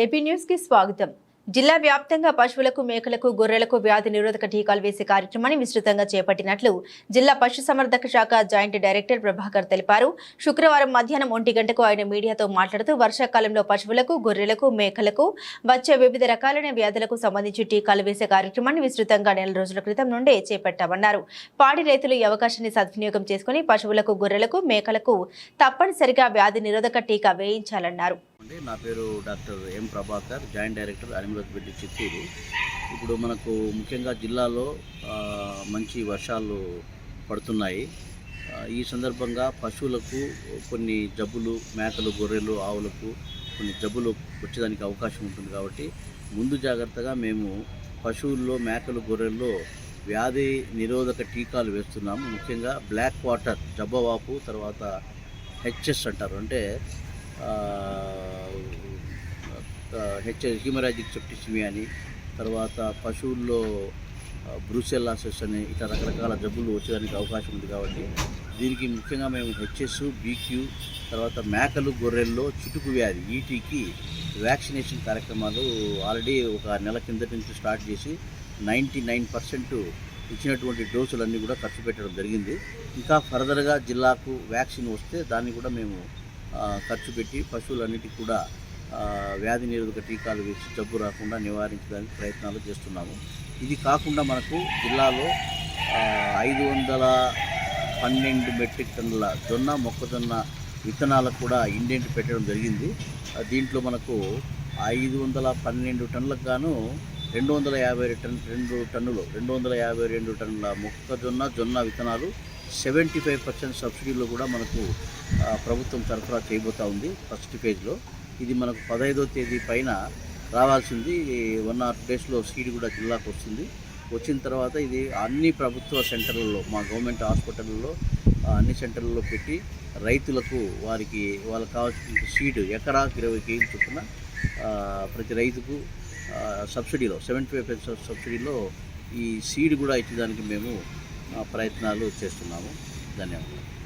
AP న్యూస్కి స్వాగతం. జిల్లా వ్యాప్తంగా పశువులకు మేకలకు గొర్రెలకు వ్యాధి నిరోధక టీకాలు వేసే కార్యక్రమాన్ని విస్తృతంగా చేపట్టినట్లు జిల్లా పశుసంవర్ధక శాఖ జాయింట్ డైరెక్టర్ ప్రభాకర్ తెలిపారు. శుక్రవారం మధ్యాహ్నం ఒంటి గంటకు ఆయన మీడియాతో మాట్లాడుతూ వర్షాకాలంలో పశువులకు గొర్రెలకు మేకలకు వచ్చే వివిధ రకాలైన వ్యాధులకు సంబంధించి టీకాలు వేసే కార్యక్రమాన్ని విస్తృతంగా నెల రోజుల క్రితం నుండే చేపట్టామన్నారు. పాడి రైతులు ఈ అవకాశాన్ని సద్వినియోగం చేసుకుని పశువులకు గొర్రెలకు మేకలకు తప్పనిసరిగా వ్యాధి నిరోధక టీకా వేయించాలన్నారు. అండి. నా పేరు doctor M Prabhakar joint director అనిమరత్ Reddy Chittoor. ఇప్పుడు మనకు ముఖ్యంగా జిల్లాలో మంచి వర్షాలు పడుతున్నాయి. ఈ సందర్భంగా పశువులకు కొన్ని జబ్బులు మేకలు గొర్రెలు ఆవులకు కొన్ని జబ్బులు వచ్చేదానికి అవకాశం ఉంటుంది కాబట్టి ముందు జాగ్రత్తగా మేము పశువుల్లో మేకలు గొర్రెల్లో వ్యాధి నిరోధక టీకాలు వేస్తున్నాము. ముఖ్యంగా బ్లాక్ వాటర్ జబ్బవాపు తర్వాత హెచ్ఎస్ అంటారు. అంటే హెచ్ హ్యూమరాజిక్ సెప్టిసిమియా అని. తర్వాత పశువుల్లో బ్రూసెల్లాసెస్ అని ఇట్లా రకరకాల జబ్బులు వచ్చేదానికి అవకాశం ఉంది కాబట్టి దీనికి ముఖ్యంగా మేము హెచ్ఎస్ బీక్యూ తర్వాత మేకలు గొర్రెల్లో చిటుకు వ్యాధి ఈటీకి వ్యాక్సినేషన్ కార్యక్రమాలు ఆల్రెడీ ఒక నెల కిందటి నుంచి స్టార్ట్ చేసి నైంటీ నైన్ పర్సెంట్ ఇచ్చినటువంటి డోసులన్నీ కూడా ఖర్చు పెట్టడం జరిగింది. ఇంకా ఫర్దర్గా జిల్లాకు వ్యాక్సిన్ వస్తే దాన్ని కూడా మేము ఖర్చు పెట్టి పశువులన్నిటికీ కూడా వ్యాధి నిరోధక టీకాలు వేసి జబ్బు రాకుండా నివారించడానికి ప్రయత్నాలు చేస్తున్నాము. ఇది కాకుండా మనకు జిల్లాలో ఐదు వందల పన్నెండు మెట్రిక్ టన్నుల జొన్న మొక్కజొన్న విత్తనాలకు కూడా ఇండెంట్ పెట్టడం జరిగింది. దీంట్లో మనకు ఐదు వందల పన్నెండు టన్నులకు గాను రెండు వందల యాభై టన్ రెండు టన్నులు రెండు వందల యాభై రెండు టన్నుల మొక్కజొన్న జొన్న విత్తనాలు సెవెంటీ ఫైవ్ పర్సెంట్ సబ్సిడీలో కూడా మనకు ప్రభుత్వం సరఫరా చేయబోతా ఉంది ఫస్ట్ ఫేజ్లో. ఇది మనకు పదహైదో తేదీ పైన రావాల్సింది. వన్ ఆర్ డేస్లో సీడ్ కూడా జిల్లాకు వస్తుంది. వచ్చిన తర్వాత ఇది అన్ని ప్రభుత్వ సెంటర్లలో మా గవర్నమెంట్ హాస్పిటల్లో అన్ని సెంటర్లలో పెట్టి రైతులకు వారికి వాళ్ళకి కావాల్సిన సీడ్ ఎకరాకి ఇరవై కేజీలు చొప్పున ప్రతి రైతుకు సబ్సిడీలో సెవెంటీ ఫైవ్ పర్సెంట్ సబ్సిడీలో ఈ సీడ్ కూడా ఇచ్చేదానికి మేము ప్రయత్నాలు చేస్తున్నాము. ధన్యవాదాలు.